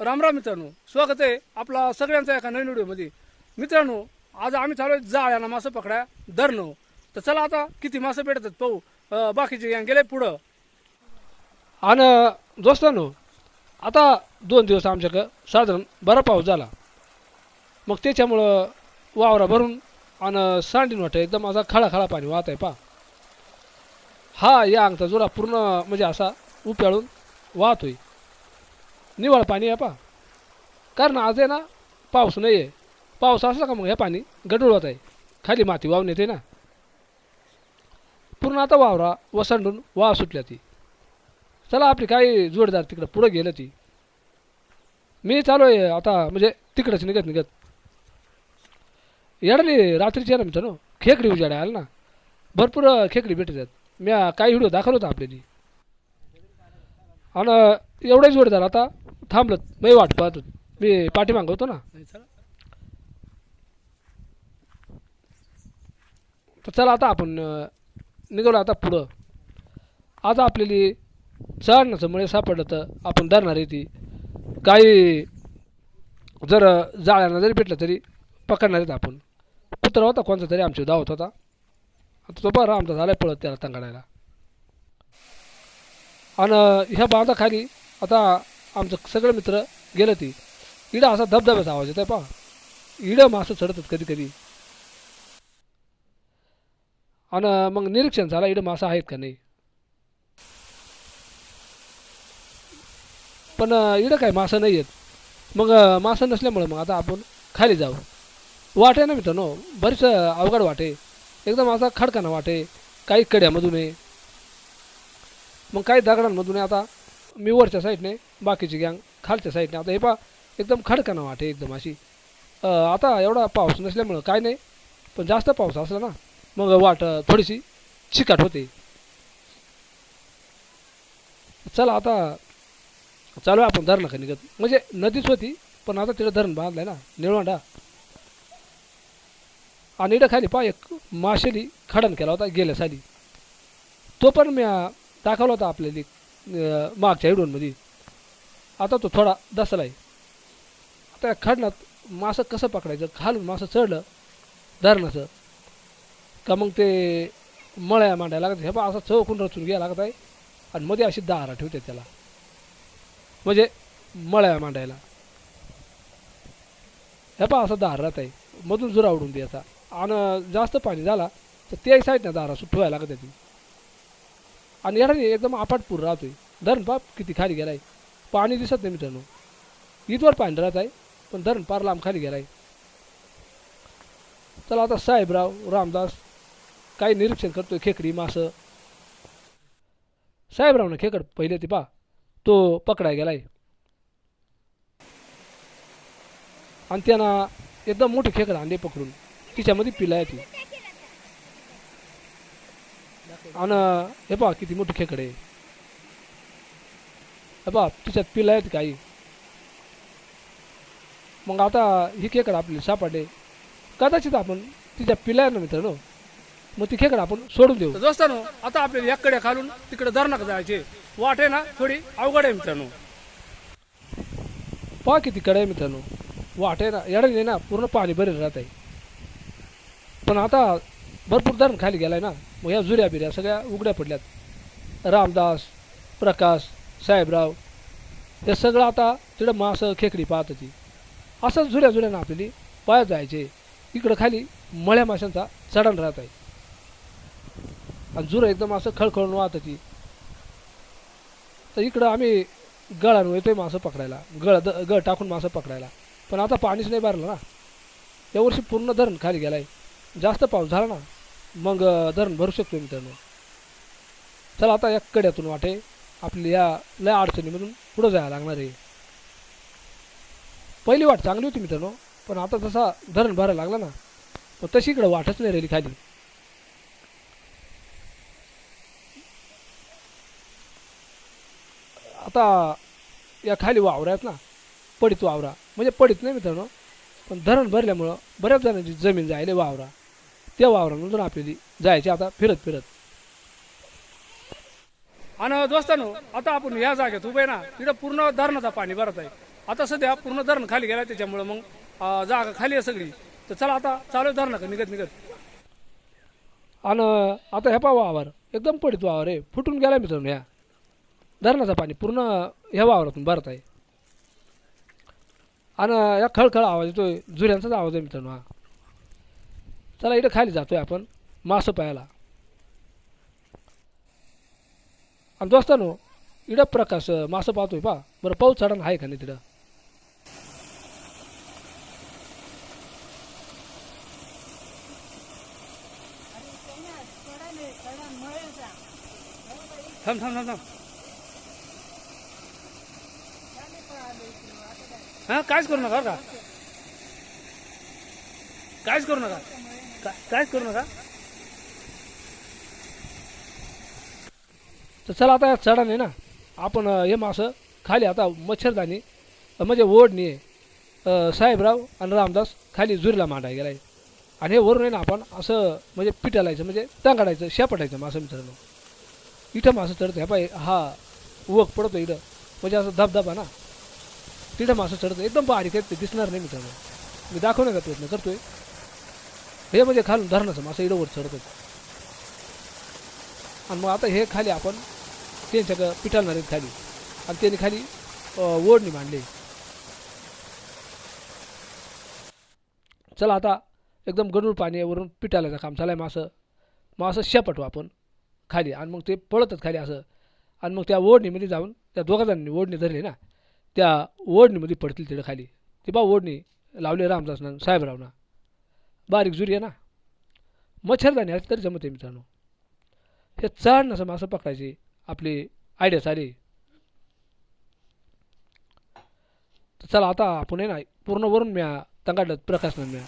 राम राम मित्रांनो स्वागत आहे आपला सगळ्यांचा एका नवीन व्हिडिओमध्ये. मित्रांनो आज आम्ही चालू आहे जाळ्यानं मासं पकड्या धरणं. तर चला आता किती मासं भेटतात पाहू. बाकीचे यांग गेले पुढं. आणि दोस्तांनो आता दोन दिवस आमच्याकडं साधारण बरा पाऊस झाला. मग त्याच्यामुळं वावरा भरून आणि सांडीन वाटतं एकदम असा खळा खळा पाणी वाहत आहे पा हा या अंगचा जोडा पूर्ण म्हणजे असा उप्याळून वाहतोय. निवळ पाणी आहे पा कारण आज आहे ना पाऊस नाही आहे पाऊस असला का मग हे पाणी गडूळ होत आहे. खाली माती वाहून येते ना. पूर्ण आता वावरा वसंडून वाव सुटल्या ती. चला आपली काही जोडदार तिकडं पुढं गेलं ती. मी चालू आहे आता म्हणजे तिकडंच निघत निघत. येडली रात्रीची आहे ना मित्रांनो खेकडी उजाड्या आला ना. भरपूर खेकडी भेटतात. मी काही व्हिडिओ दाखवलं होता आपल्याली आणि एवढे जोडदार आता थांबलं. मी वाट पाहतो मी पाठी मागवतो ना. तर चला आता आपण निघालो आता पुढं. आज आपल्याली चढण्याचं मुळे सापडलं तर आपण धरणार आहे ती. काही जर जाळ्यांना जरी भेटलं तरी पकडणार आहेत आपण. कुत्रा होता कोणता तरी आमच्या धावत होता. आता तो बरं आमचा झाला पळत त्याला तंगाडायला. आणि ह्या बांधाखाली आता आमचं सगळे मित्र गेलं ती. इडं असा धबधब्याचा आवाज येत आहे पहा. इडं मासं चढतात कधी कधी. आणि मग निरीक्षण झालं इडं मासं आहेत का नाही. पण इडं काय मासं नाही आहेत. मग अं, मासं नसल्यामुळं मग आता आपण खाली जाऊ. वाटे ना मित्रांनो बरीच अवघड वाटे. एकदम असा खडकाना वाटे. काही कड्यामधून आहे. मग काही दगडांमधून आहे. आता मी वरच्या साईडने बाकीची गँग खालच्या साईडने आता हे पा एकदम खडकाना वाटे एकदम अशी. आता एवढा पाऊस नसल्यामुळं काय नाही पण जास्त पाऊस असला ना मग वाट थोडीशी चिकाट होते. चला आता चालू आहे आपण धरणं निघत म्हणजे नदीच होती पण आता तिथं धरण बांधलंय ना निळवंडा. आणि इकडं खाली पा एक माशेली खडण केला होता गेल्या साली. तो पण मी दाखवला होता आपल्याला मागच्या इडूनमध्ये आता तो थोडा दसला आहे आता या खडणात मासं कसं पकडायचं? खालून मासं चढलं धरणाचं का मग ते मळ्या मांडायला लागत हे बा असं चौकून रचून घ्यायला लागत आहे. आणि मध्ये अशी दारा ठेवते त्याला. म्हणजे मळ्या मांडायला. हे पा असं दार राहत आहे. मधून जुरा उडून द्यायचा आणि जास्त पाणी झाला तर त्याही साईडनं दारा ठेवायला लागत ती आणि याला एकदम आपाटपूर राहतोय. धरण पाप किती खाली गेलाय. पाणी दिसत नाही मित्रांनो. इथवर पाणी राहत आहे पण धरण पार लांब खाली गेलाय. चला आता साहेबराव रामदास काही निरीक्षण करतोय खेकडी मासं. साहेबरावनं खेकड पहिले ते पा तो पकडाय गेलाय. आणि त्यानं एकदम मोठी खेकड आणली पकडून तिच्यामध्ये पिला ती. आणि हे पहा किती मोठी खेकड पहा तिच्यात पिला आहेत काही. मग आता ही खेकड आपली सापडले. कदाचित आपण तिच्या पिलाय ना मित्रांनो? मग ती खेकड आपण सोडून देऊ. दोस्तानो आता आपल्याला याकडे खालून तिकडे धरणाक जायचे. वाट आहे ना थोडी अवघड आहे मित्रांनो. पहा किती कडे आहे मित्रांनो. वाट आहे ना येणार ना पूर्ण पाणी भरेल राहत आहे पण आता भरपूर धरण खाली गेलाय ना. मग या जुऱ्या बिऱ्या सगळ्या उघड्या पडल्यात. रामदास प्रकाश साहेबराव हे सगळं आता तिकडं मासं खेकडी पाहत होती. असंच जुऱ्या जुऱ्यानं आपली पायात जायचे. इकडं खाली मळ्या माशांचा चढण राहत आहे. आणि जुरं एकदम असं खळखळून वाहत होती. तर इकडं आम्ही गळानं येतोय मासं पकडायला. गळ द गळ टाकून मासं पकडायला. पण आता पाणीच नाही भरलं ना. यावर्षी पूर्ण धरण खाली गेलाय. जास्त पाऊस झाला ना मग धरण भरू शकतो मी मित्रांनो. चला आता या कड्यातून वाटे. आपली या लय अडचणीमधून पुढं जायला लागणार आहे. पहिली वाट चांगली होती मित्रांनो पण आता तसा धरण भरायला लागला ना मग तशी इकडं वाटच नाही राहिली खाली. आता या खाली वावरा आहेत ना पडीत वावरा. म्हणजे पडीत नाही मित्रांनो पण धरण भरल्यामुळं बऱ्याच जणांची जमीन जायला वावरा. त्या वावरामधून आपल्याला जायची आता फिरत फिरत. आणि दोस्तानो आता आपण या जागेत उभे ना तिथं पूर्ण धरणाचा पाणी भरत आहे. आता सध्या पूर्ण धरण खाली गेला त्याच्यामुळं मग जागा खाली आहे सगळी. तर चला आता चालू आहे का निघत निघत. आणि आता ह्या पा वावर. एकदम पडित वावर आहे. फुटून गेला मित्रांनो ह्या. धरणाचं पाणी पूर्ण ह्या वावरातून भरत आहे. आणि या खळखळ आवाज येतोय जुऱ्यांचाच आवाज आहे मित्रांनो हा. चला इथं खाली जातोय आपण मासं पाहायला. आणि दोस्तानो इडं प्रकाश मासं पाहतोय पा बरं पाऊस चढण आहे का नाही तिथं थांब थांब थांब थांब. हां काहीच करू नका का. काहीच करू नका. का- काहीच करू नका. तर चला आता चढा नाही ना. आपण हे मासं खाली आता मच्छरदाणी म्हणजे ओढणी साहेबराव आणि रामदास खाली जुरीला मांडाय गेलाय. आणि हे वरून आहे ना आपण असं म्हणजे पिटालायचं म्हणजे टांगाडायचं शेपटायचं मासं मित्रांनो. इथं मासं चढतं ह्या पाय हा उवक पडतो इथं. म्हणजे असं धबधबा ना. तिथं मासं चढतं एकदम बारीक आहे ते दिसणार नाही मित्रांनो. मी दाखवण्याचा प्रयत्न करतोय. हे म्हणजे खालून धरणाचं मासं इथं चढतं आणि मग आता हे खाली आपण त्यांच्या पिटाळणार आहेत खाली आणि त्यांनी खाली ओढणी मांडली. चला आता एकदम गडूळ पाणी वरून पिटाळायचं काम चालाय मासं मग असं शेपटू आपण खाली. आणि मग ते पळतच खाली असं. आणि मग त्या ओढणीमध्ये जाऊन त्या दोघा जणांनी ओढणी धरली ना त्या ओढणीमध्ये पडतील तिथं खाली. ती बा ओढणी लावली रामदासनं साहेबरावना. बारीक जुरी आहे ना. मच्छरदाणी असली तरी जमते मित्रांनो. हे चढ नसं मासं पकडायची. आपली आयडिया सारी तर चला आता आपण आहे ना पूर्ण वरून म्या तंगाडत प्रकाश म्या.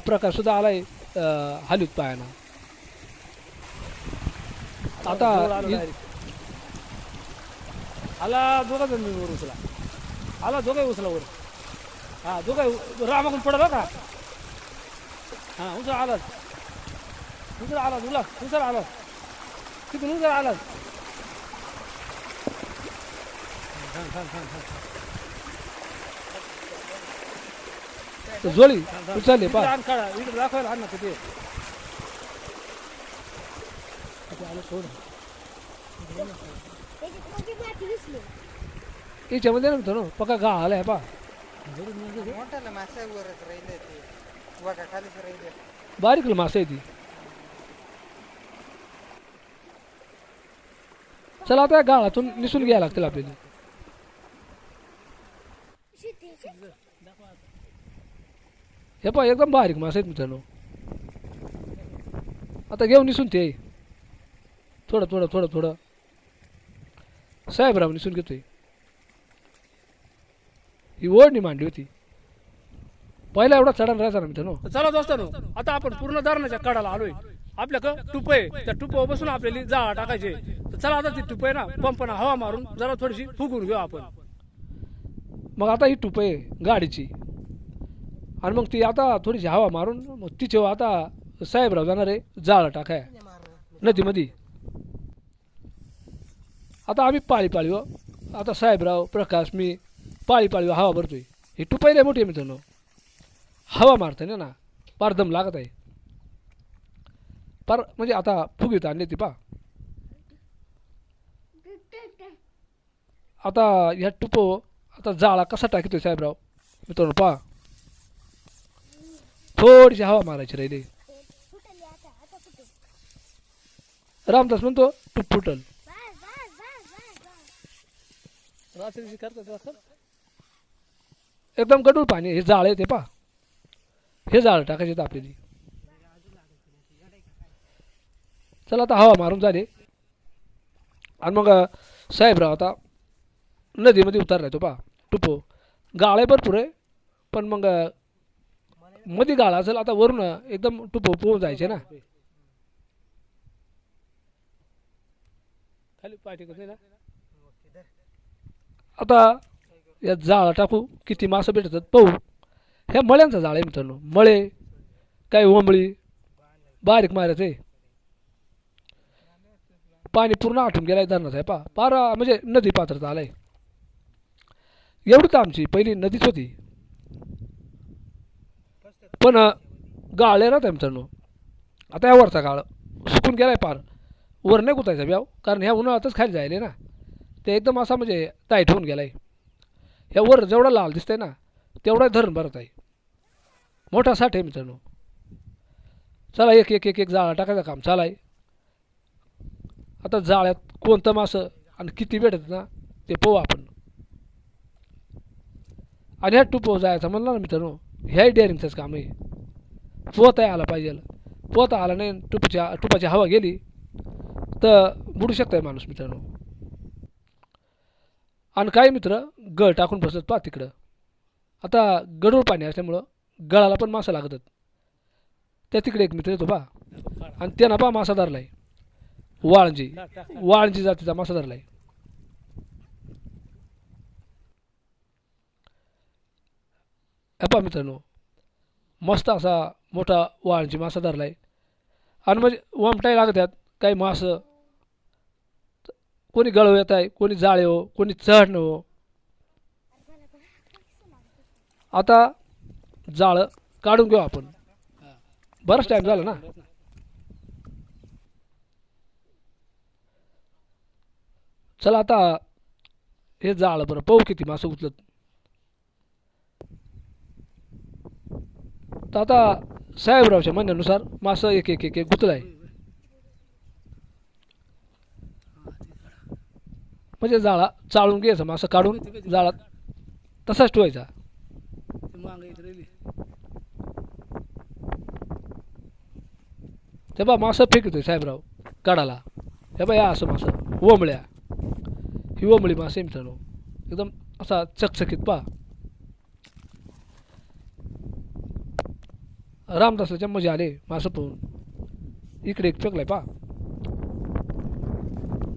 प्रकाश सुद्धा आलाय हालीत पायाना. आता आला दोघा जण वर उचला. आला दोघाही उचला वर हा दोघाही रामाकडून पडला का? हा उचला आलाच उचला आलाच उला उचला आलाच तिथून उचला आलाच जोळी उचलले पा इकडे दाखवायला आण ना आता आलं सोड याच्यामध्ये ना? मित्रांनो पक्का गा आलाय पा मोठाला माशावरच राहिले ते. खालीच राहिले. बारीक मासे आहे ती. चला आता या गाळातून निसून घ्यायला लागतील आपल्याला. हे पहा एकदम बारीक मासे आहेत मित्रांनो. आता घेऊन निसून ते. थोडं थोडं थोडं थोडं. साहेबराव निसून घेतोय. ही ओढणी मांडली होती. पहिला एवढा चढण राहायचा ना मित्रांनो. चला दोस्तानो आता आपण पूर्ण धरणाच्या कडाला आलोय. आपल्याकडं टुप आहे. त्या टुपावर बसून आपल्याला जाळा टाकायचे. चला आता ती टुप पंप ना हवा मारून जरा थोडीशी फुगून घेऊ आपण. मग आता ही टुप गाडीची. आणि मग ती आता थोडीशी हवा मारून मग तिचे आता साहेबराव जाणार आहे जाळं टाकाय. नदीमध्ये. आता आम्ही पाळी पाळी हो. आता साहेबराव प्रकाश मी पाळी पाळी हो, हवा भरतोय. ही टुपायला मोठी आहे मित्रांनो. हवा मारते ना ना. लागत आहे. पार म्हणजे आता फुगीत आणली ती पा. आता ह्या टुपो आता जाळा कसा टाकतोय साहेबराव? मित्रांनो पहा. थोडीशी हवा मारायची राहिली. रामदास म्हणतो टूप फुटल. एकदम गडूळ पाणी हे जाळ आहे ते पा हे जाळ टाकायचे आपल्याला. चला आता हवा मारून झाले. आणि मग साहेबराव आता नदीमध्ये उतारला तो पा टुपो. गाळ आहे भरपूर आहे पण मग मध्ये गाळ असेल आता वरून एकदम टुपो पोहून जायचे ना. खाली आता या जाळा टाकू किती मासं भेटतात पाहू. ह्या मळ्यांचा जाळ आहे मित्रांनो. मळे काही ओंबळी बारीक मारायचं आहे. पाणी पूर्ण आठून गेलाय धरणाचा आहे पा पारा म्हणजे नदी पात्रात आलाय. एवढी तर आमची पहिली नदीच होती. पण गाळ गाळे राहत आहे मित्रांनो. आता या वरचा गाळ सुकून गेलाय पार. वर नाही गुतायचा ब्याव कारण ह्या उन्हाळ्यातच खाली जायले ना. ते एकदम असा म्हणजे टाईट होऊन गेलाय. ह्या वर जेवढा लाल दिसतंय ना तेवढा धरण भरत आहे. मोठा साठ आहे मित्रांनो. चला एक एक एक एक जाळा टाकायचं काम चालाय. आता जाळ्यात कोणतं मासं आणि किती भेटत ना ते पाहू आपण. आणि ह्या टुपो जायचं. म्हणलं ना मित्रांनो ह्याही डेअरिंगचंच काम आहे. पोहता आला पाहिजे. पोहता आला नाही टुपच्या टुपाची हवा गेली तर बुडू शकताय माणूस मित्रांनो. आणि काही मित्र गळ टाकून बसत पहा तिकडं. आता गडूळ पाणी असल्यामुळं गळाला पण मासा लागतात. त्या तिकडे एक मित्र येतो पा आणि त्यानं पा मासा धरलाय. वाळंजी. वाळंजी जातीचा मासा धरलाय. हे पहा मित्रांनो मस्त असा मोठा वाळंजी मासा धरलाय. आणि म्हणजे वमटाही लागत आहेत काही मासं. कोणी गळव येत आहे कोणी जाळे हो कोणी चढणं. हो आता जाळं काढून घेऊ आपण. बराच टाईम झाला ना? चला आता हे जाळं बरं पाहू किती मासं उचलत. तर आता साहेबरावच्या म्हणण्यानुसार मासं एक एक एक एक गुतलं आहे म्हणजे जाळा चाळून घ्यायचं मासं काढून जाळात तसाच ठेवायचा. ते बा मासं फेकतोय साहेबराव काढाला हे बा या असं मासं वमळ्या ही वमळी मासे मित्रांनो एकदम असा चकचकीत पा रामदासाच्या मजा आले. मासं पाहून इकडे एक फेकलाय पा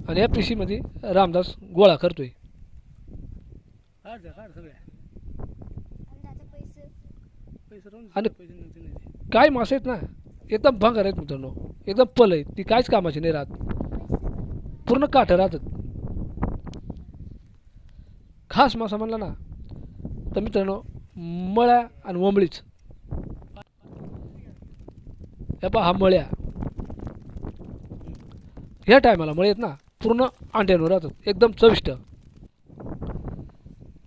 आणि या पिशीमध्ये रामदास गोळा करतोय. आणि काय मासे आहेत ना एकदम भंगार आहेत मित्रांनो. एकदम पल आहेत. ती काहीच कामाची नाही राहत. पूर्ण काठं राहतात. खास मासा म्हणला ना तर मित्रांनो मळ्या आणि वंबळीच. हे पहा हा मळ्या. ह्या टायमाला मळे आहेत ना पूर्ण अंड्यांवर राहतात एकदम चविष्ट.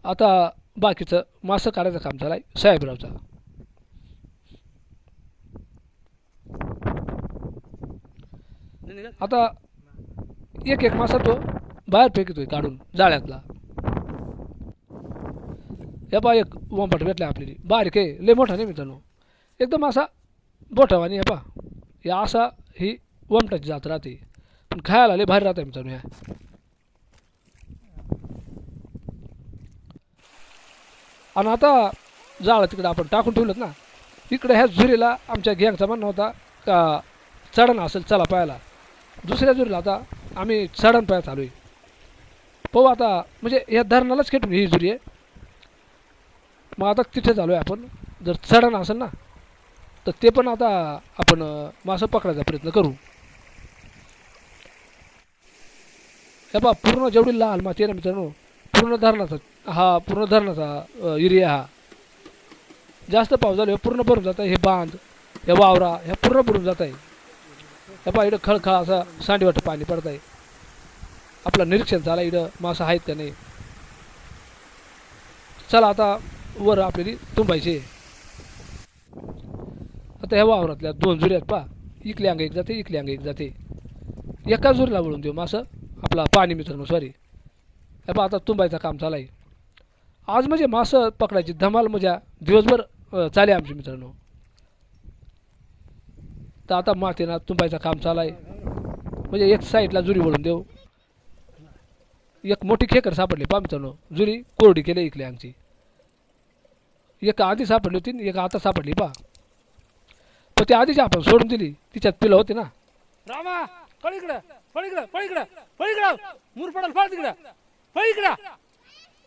आता बाकीचं मासं काढायचं काम झालं आहे साहेबरावचा आता एक एक मासा तो बाहेर फेकतोय काढून जाळ्यातला. हे बा एक वंपट भेटला आपल्याला. बारीक आहे लय मोठा नाही मित्रांनो. एकदम असा बोटावानी हे पा या असा ही वमटाची जात राहते. पण खायला लय भारी राहते मित्रांनो ह्या आणि आता जाळं तिकडं आपण टाकून ठेवलं ना इकडे ह्या झुरीला आमच्या गँगचा म्हणणं होता का चढण असेल चला पायाला दुसऱ्या झुरीला आता आम्ही चढण पाया चालू आहे. पाहू आता म्हणजे या धरणालाच खेटून ही झुरी आहे. मग आता तिथे चालू आहे आपण. जर चढण असेल ना तर ते पण आता आपण मासं पकडायचा प्रयत्न करू. हे पहा पूर्ण जेवढी लाल माती आहे ना मित्रांनो पूर्ण धरणाचा हा पूर्ण धरणाचा एरिया हा. जास्त पाऊस झाला पूर्ण भरून जात आहे हे बांध हे वावरा ह्या पूर्ण भरून जात आहे हे पहा इकडं खळखळ असा सांडीवाट पाणी पडत आहे आपलं निरीक्षण झाला इकडं मासा आहेत का नाही. चला आता वर आपल्याला तुंबायचे. आता ह्या वावरातल्या दोन जुऱ्यात आहेत पहा. इकली अंग एक जाते इकली अंग एक जाते. एका जुरीला वळून देऊ मासं आपला पाणी मित्रांनो सॉरी हे पहा आता तुंबायचं काम चालू आहे आज म्हणजे मासं पकडायची धमाल मजा दिवसभर चाले आमची मित्रांनो. तर आता मातेना तुंबायचं काम चालू आहे म्हणजे एक साईडला जुरी वळून देऊ. एक मोठी खेकर सापडली पहा मित्रांनो. जुरी कोरडी केली इकली आमची एक आधी सापडली होती एक आता सापडली पहा. ती आधीच आपण सोडून दिली. तिच्यात पिलं होती ना. रामा पळ इकडं पळ इकडं पळ इकडं पळ इकडं मूर पडाल तिकडं. पळ इकडं.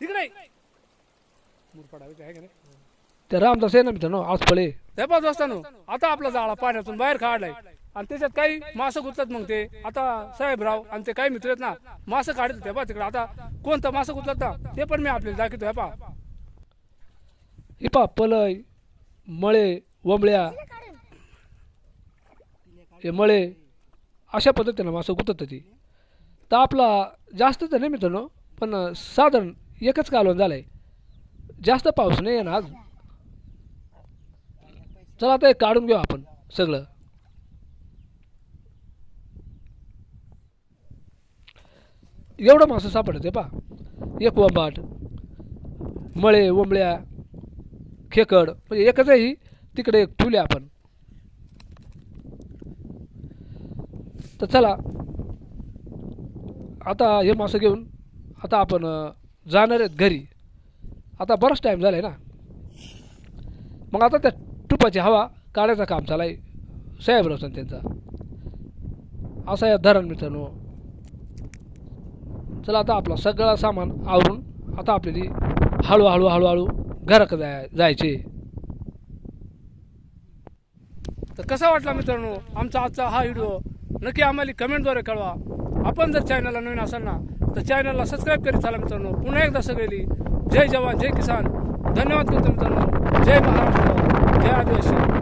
तिकडे मूर पडावे काय का नाही ते रामदास आहे ना मित्रांनो आज फळे ते पाच वाजता नो आता आपला जाळा पाण्यातून बाहेर काढलाय. आणि त्याच्यात काही मासं गुततात मग ते. आता साहेबराव आणि ते काही मित्र आहेत ना मासं काढत होते बा तिकडे. आता कोणतं मासं गुततात ना ते पण मी आपल्याला दाखवतो पा हे पा पलय मळे वंबळ्या मळे अशा पद्धतीनं मासं गुतत ती तर आपला जास्त तर नाही मित्रांनो पण साधारण एकच कालवण झालंय. जास्त पाऊस नाही आहे ना आज चला आता हे काढून घेऊ आपण सगळं. एवढं मासं सापडते पा एक वंबाट मळे वंबळ्या खेकड म्हणजे एकच आहे ही तिकडे एक ठेवली आपण. तर चला. आता हे मासं घेऊन आता आपण जाणार आहेत घरी. आता बराच टाईम झाला आहे ना. मग आता त्या टुपाची हवा काढायचं काम चालू आहे. साहेबराव त्यांचा. असा या धरण मित्रांनो. चला आता आपला सगळा सामान आवरून आता आपल्याला हळूहळू हळूहळू घराकडे जाय जायचे. तर कसा वाटला मित्रांनो? आमचा आजचा हा व्हिडिओ नक्की आम्हाला कमेंटद्वारे कळवा. आपण जर चॅनलला नवीन असाल ना तर चॅनलला सबस्क्राईब करीत चाला मित्रांनो. पुन्हा एकदा सगळेली जय जवान जय किसान. धन्यवाद करतो मित्रांनो. जय महाराष्ट्र. जय आदिवासी.